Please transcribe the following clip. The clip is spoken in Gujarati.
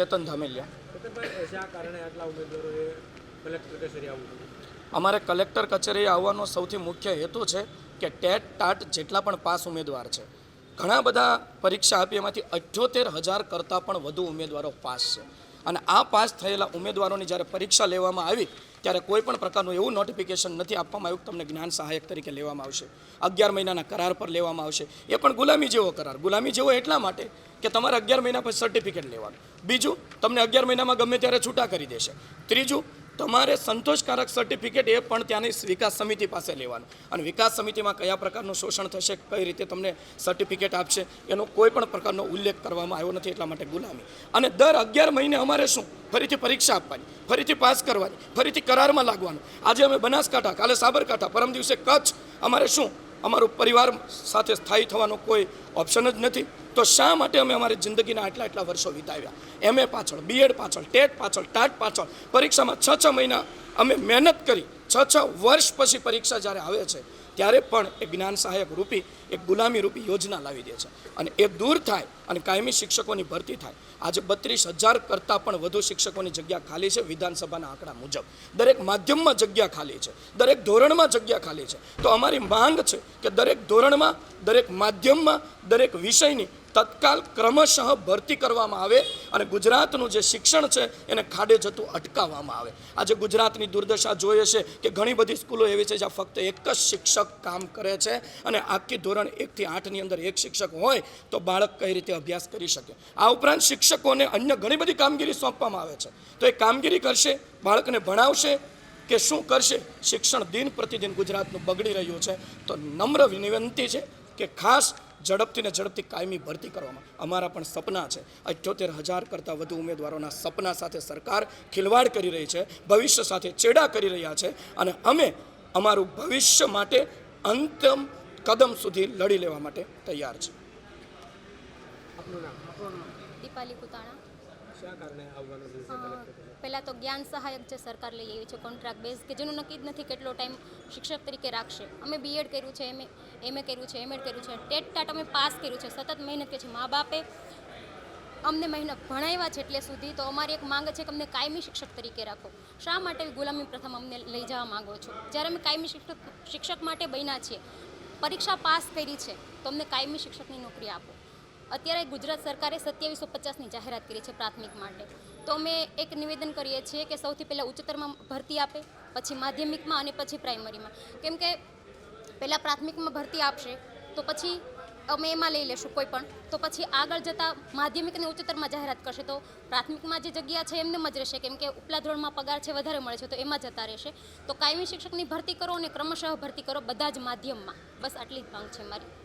ચેતન ધામેલિયા. અમારે કલેક્ટર કચેરીએ આવવાનો સૌથી મુખ્ય હેતુ છે કે ટેટ ટાટ જેટલા પણ પાસ ઉમેદવાર છે. ઘણા બધા પરીક્ષા આપી એમાંથી અઠ્યોતેર હજાર કરતાં પણ વધુ ઉમેદવારો પાસ છે. અને આ પાસ થયેલા ઉમેદવારોની જ્યારે પરીક્ષા લેવામાં આવી, ત્યારે કોઈ પણ પ્રકારનું એવું નોટિફિકેશન નથી આપવામાં આવ્યું તમને જ્ઞાન સહાયક તરીકે લેવામાં આવશે. અગિયાર મહિનાના કરાર પર લેવામાં આવશે. એ પણ ગુલામી જેવો કરાર. ગુલામી જેવો એટલા માટે કે તમારે અગિયાર મહિના પછી સર્ટિફિકેટ લેવાનું. બીજું, તમને અગિયાર મહિનામાં ગમે ત્યારે છૂટા કરી દેશે. ત્રીજું, તમારે સંતોષકારક સર્ટિફિકેટ એ પણ ત્યાંની વિકાસ સમિતિ પાસે લેવાનું. અને વિકાસ સમિતિમાં કયા પ્રકારનું શોષણ થશે, કઈ રીતે તમને સર્ટિફિકેટ આપશે, એનો કોઈ પણ પ્રકારનો ઉલ્લેખ કરવામાં આવ્યો નથી એટલા માટે ગુલામી. અને દર અગિયાર મહિને અમારે શું? ફરીથી પરીક્ષા આપવાની, ફરીથી પાસ કરવાની, ફરીથી કરારમાં લાગવાનું. આજે અમે બનાસકાંઠા, કાલે સાબરકાંઠા, પરમ દિવસે કચ્છ અમારે શું? અમારું પરિવાર સાથે સ્થાયી થવાનો કોઈ ઓપ્શન જ નથી. તો શા માટે અમે અમારી જિંદગીના આટલા આટલા વર્ષો વિતાવ્યા? એમએ પાછળ બીએડ પાછળ ટેટ પાછળ ટાટ પાછળ. પરીક્ષામાં છ છ મહિના અમે મહેનત કરી, છ છ વર્ષ પછી પરીક્ષા જ્યારે આવે છે ત્યારે પણ એ જ્ઞાન સહાયક રૂપી, એક ગુલામી રૂપી યોજના લાવી દે છે. અને એ દૂર થાય અને કાયમી શિક્ષકોની ભરતી થાય. આજે બત્રીસ હજાર કરતાં પણ વધુ શિક્ષકોની જગ્યા ખાલી છે વિધાનસભાના આંકડા મુજબ. દરેક માધ્યમમાં જગ્યા ખાલી છે. દરેક ધોરણમાં જગ્યા ખાલી છે. તો અમારી માંગ છે કે દરેક ધોરણમાં, દરેક માધ્યમમાં, દરેક વિષયની તત્કાલ ક્રમશઃ ભરતી કરવામાં આવે અને ગુજરાતનું જે શિક્ષણ છે એને ખાડે જતું અટકાવવામાં આવે. આજે ગુજરાતની દુર્દશા જોઈએ છે કે ઘણી બધી સ્કૂલો એવી છે જ્યાં ફક્ત એક જ શિક્ષક કામ કરે છે અને આખી ધોરણ એકથી આઠની અંદર એક શિક્ષક હોય તો બાળક કઈ રીતે અભ્યાસ કરી શકે. આ ઉપરાંત શિક્ષકોને અન્ય ઘણી બધી કામગીરી સોંપવામાં આવે છે. તો એ કામગીરી કરશે, બાળકને ભણાવશે કે શું કરશે? શિક્ષણ દિન પ્રતિદિન ગુજરાતનું બગડી રહ્યું છે. તો નમ્ર વિનંતી છે કે ખાસ ઝડપથી ને ઝડપથી કાયમી ભરતી કરવામાં. અમારા પણ સપના છે. અઠ્યોતેર હજાર કરતાં વધુ ઉમેદવારોના સપના સાથે સરકાર ખિલવાડ કરી રહી છે ભવિષ્ય સાથે ચેડા કરી રહ્યા છે અને અમે અમારું ભવિષ્ય માટે અંતિમ કદમ સુધી લડી લેવા માટે તૈયાર છે દીપાલી કુતાણા. પહેલાં તો જ્ઞાન સહાયક જે સરકાર લઈ આવી છે કોન્ટ્રાક્ટ બેઝ કે જેનું નક્કી જ નથી કેટલો ટાઈમ શિક્ષક તરીકે રાખશે. અમે બીએડ કર્યું છે એમ એમએ કર્યું છે એમએડ કર્યું છે. ટેટ ટાટ અમે પાસ કર્યું છે. સતત મહેનત કરી છે. મા બાપે અમને મહેનત ભણાવ્યા છે એટલે સુધી તો અમારી એક માંગ છે કે અમને કાયમી શિક્ષક તરીકે રાખો. શા માટે ગુલામી પ્રથમ અમને લઈ જવા માગો છો? જ્યારે અમે કાયમી શિક્ષક શિક્ષક માટે બન્યા છીએ પરીક્ષા પાસ કરી છે તો અમને કાયમી શિક્ષકની નોકરી આપો. અત્યારે ગુજરાત સરકારે સત્યાવીસો પચાસની જાહેરાત કરી છે પ્રાથમિક માટે. તો અમે એક નિવેદન કરીએ છીએ કે સૌથી પહેલાં ઉચ્ચતરમાં ભરતી આપે, પછી માધ્યમિકમાં અને પછી પ્રાઇમરીમાં. કેમ કે પહેલાં પ્રાથમિકમાં ભરતી આપશે, તો પછી અમે એમાં લઈ લેશું કોઈ પણ. તો પછી આગળ જતાં માધ્યમિક અને ઉચ્ચતરમાં જાહેરાત કરશે. તો પ્રાથમિકમાં જે જગ્યા છે એમને જ રહેશે. કેમ કે ઉપલા ધોરણમાં પગાર છે, વધારે મળે છે, તો એમાં જતા રહેશે. તો કાયમી શિક્ષકની ભરતી કરો અને ક્રમશઃ ભરતી કરો બધા જ માધ્યમમાં. બસ આટલી જ માંગ છે મારી.